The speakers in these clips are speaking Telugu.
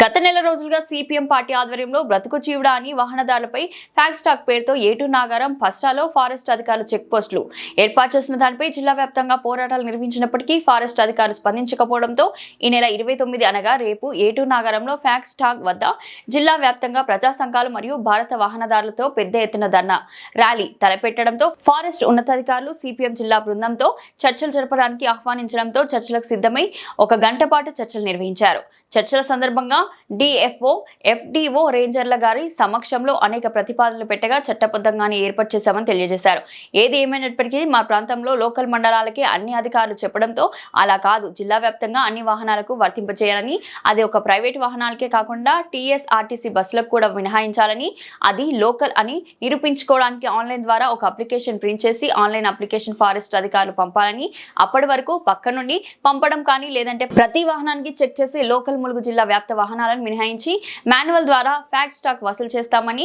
గత నెల రోజులుగా సిపిఎం పార్టీ ఆధ్వర్యంలో బ్రతుకు చీవుడా అని వాహనదారులపై ఫ్యాక్స్ స్టాక్ పేరుతో ఏటూ నాగారం పస్టాలో ఫారెస్ట్ అధికారులు చెక్ పోస్టులు. ఏర్పాటు చేసిన దానిపై జిల్లా వ్యాప్తంగా పోరాటాలు నిర్వహించినప్పటికీ ఫారెస్ట్ అధికారులు స్పందించకపోవడంతో ఈ నెల ఇరవై తొమ్మిది అనగా రేపు ఏటూ నాగారంలో ఫ్యాక్స్ స్టాక్ వద్ద జిల్లా వ్యాప్తంగా ప్రజా సంఘాలు మరియు భారత వాహనదారులతో పెద్ద ఎత్తున ధర్నా ర్యాలీ తలపెట్టడంతో ఫారెస్ట్ ఉన్నతాధికారులు సిపిఎం జిల్లా బృందంతో చర్చలు జరపడానికి ఆహ్వానించడంతో చర్చలకు సిద్ధమై ఒక గంట పాటు చర్చలు నిర్వహించారు. చర్చల సందర్భంగా డిఎఫ్ఓ ఎఫ్డిఓ రేంజర్ల గారి సమక్షంలో అనేక ప్రతిపాదనలు పెట్టగా చట్టబద్ధంగానే ఏర్పాటు చేశామని తెలియజేశారు. ఏది ఏమైనప్పటికీ మా ప్రాంతంలో లోకల్ మండలాలకి అన్ని అధికారులు చెప్పడంతో అలా కాదు. జిల్లా వ్యాప్తంగా అన్ని వాహనాలకు వర్తింపజేయాలని అది ఒక ప్రైవేట్ వాహనాలకే కాకుండా టీఎస్ఆర్టీసీ బస్సులకు కూడా మినహాయించాలని అది లోకల్ అని నిరూపించుకోవడానికి ఆన్లైన్ ద్వారా ఒక అప్లికేషన్ ప్రింట్ చేసి ఆన్లైన్ అప్లికేషన్ ఫారెస్ట్ అధికారులు పంపాలని అప్పటి వరకు పక్క నుండి పంపడం కానీ లేదంటే ప్రతి వాహనానికి చెక్ చేసి లోకల్ ములుగు జిల్లా వ్యాప్త వాహనాలను మినహాయించి మాన్యువల్ ద్వారా ఫ్యాక్ స్టాక్ వసూలు చేస్తామని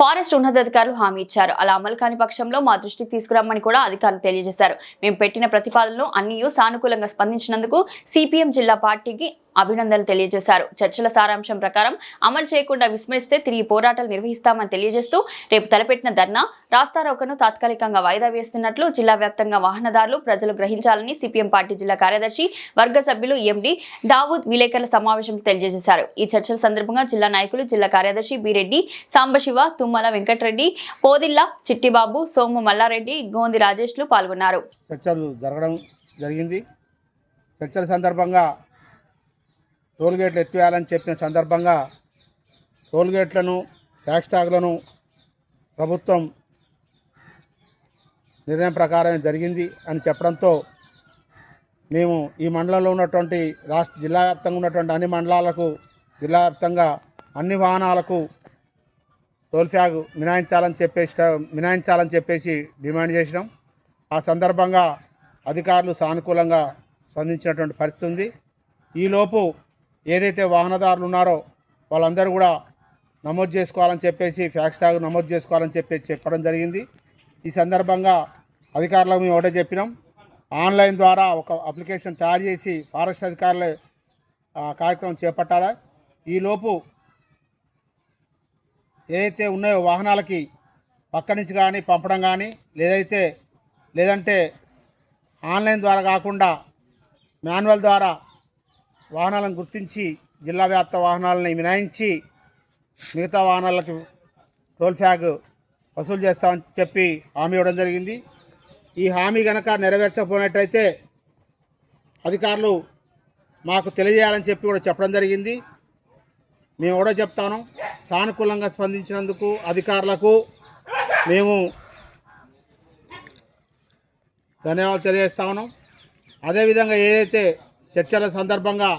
ఫారెస్ట్ ఉన్నతాధికారులు హామీ ఇచ్చారు. అలా అమలు కాని పక్షంలో మా దృష్టికి తీసుకురామని కూడా అధికారులు తెలియజేశారు. మేము పెట్టిన ప్రతిపాదనలు అన్ని సానుకూలంగా స్పందించినందుకు సిపిఎం జిల్లా పార్టీకి అభినందనలు తెలియజేశారు. చర్చల సారాంశం ప్రకారం అమలు చేయకుండా విస్మరిస్తే తిరిగి పోరాటాలు నిర్వహిస్తామని తెలియజేస్తూ రేపు తలపెట్టిన ధర్నా రాస్తారోకను తాత్కాలికంగా వాయిదా వేస్తున్నట్లు జిల్లా వ్యాప్తంగా వాహనదారులు ప్రజలు గ్రహించాలని సిపిఎం పార్టీ జిల్లా కార్యదర్శి వర్గ సభ్యులు ఎండి దావూద్ విలేకరుల సమావేశంలో తెలియజేశారు. ఈ చర్చల సందర్భంగా జిల్లా నాయకులు జిల్లా కార్యదర్శి బిరెడ్డి సాంబశివ తుమ్మల వెంకటరెడ్డి పోదిల్ల చిట్టిబాబు సోము మల్లారెడ్డి గోంది రాజేష్లు పాల్గొన్నారు. చర్చలు జరగడం జరిగింది. చర్చల సందర్భంగా టోల్గేట్లు ఎత్తివేయాలని చెప్పిన సందర్భంగా టోల్గేట్లను ట్యాక్స్ ట్యాగ్లను ప్రభుత్వం నిర్ణయం ప్రకారం జరిగింది అని చెప్పడంతో మేము ఈ మండలంలో ఉన్నటువంటి రాష్ట్ర జిల్లా వ్యాప్తంగా ఉన్నటువంటి అన్ని మండలాలకు జిల్లా వ్యాప్తంగా అన్ని వాహనాలకు టోల్ ఫ్యాగ్ మినాయించాలని చెప్పేసి మినాయించాలని చెప్పేసి డిమాండ్ చేసినాం. ఆ సందర్భంగా అధికారులు సానుకూలంగా స్పందించినటువంటి పరిస్థితి ఉంది. ఈలోపు ఏదైతే వాహనదారులు ఉన్నారో వాళ్ళందరూ కూడా నమోదు చేసుకోవాలని చెప్పేసి ఫ్యాక్స్ ట్యాగ్ నమోదు చేసుకోవాలని చెప్పేసి చెప్పడం జరిగింది. ఈ సందర్భంగా అధికారులకు మేము ఒకటే చెప్పినాం. ఆన్లైన్ ద్వారా ఒక అప్లికేషన్ తయారు చేసి ఫారెస్ట్ అధికారులే కార్యక్రమం చేపట్టాలా? ఈలోపు ఏదైతే ఉన్నాయో వాహనాలకి పక్క నుంచి కానీ పంపడం కానీ లేదైతే లేదంటే ఆన్లైన్ ద్వారా కాకుండా మాన్యువల్ ద్వారా వాహనాలను గుర్తించి జిల్లా వ్యాప్త వాహనాలని మినాయించి మిగతా వాహనాలకు టోల్ ఫ్యాగ్ వసూలు చేస్తామని చెప్పి హామీ ఇవ్వడం జరిగింది. ఈ హామీ కనుక నెరవేర్చకపోయినట్టయితే అధికారులు మాకు తెలియజేయాలని చెప్పి కూడా చెప్పడం జరిగింది. మేము కూడా చెప్తాను సానుకూలంగా స్పందించినందుకు అధికారులకు మేము ధన్యవాదాలు తెలియజేస్తా ఉన్నాం. అదేవిధంగా ఏదైతే చర్చల సందర్భంగా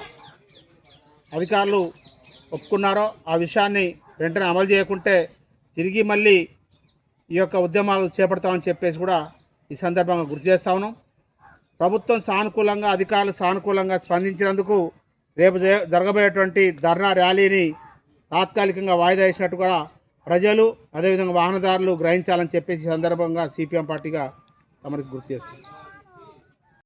అధికారులు ఒప్పుకున్నారో ఆ విషయాన్ని వెంటనే అమలు చేయకుంటే తిరిగి మళ్ళీ ఈ యొక్క ఉద్యమాలు చేపడతామని చెప్పేసి కూడా ఈ సందర్భంగా గుర్తు చేస్తా ఉన్నాం. ప్రభుత్వం సానుకూలంగా అధికారులు సానుకూలంగా స్పందించినందుకు రేపు జరగబోయేటువంటి ధర్నా ర్యాలీని తాత్కాలికంగా వాయిదా వేసినట్టు కూడా ప్రజలు అదేవిధంగా వాహనదారులు గ్రహించాలని చెప్పేసి సందర్భంగా సిపిఎం పార్టీగా తమకు గుర్తు చేస్తుంది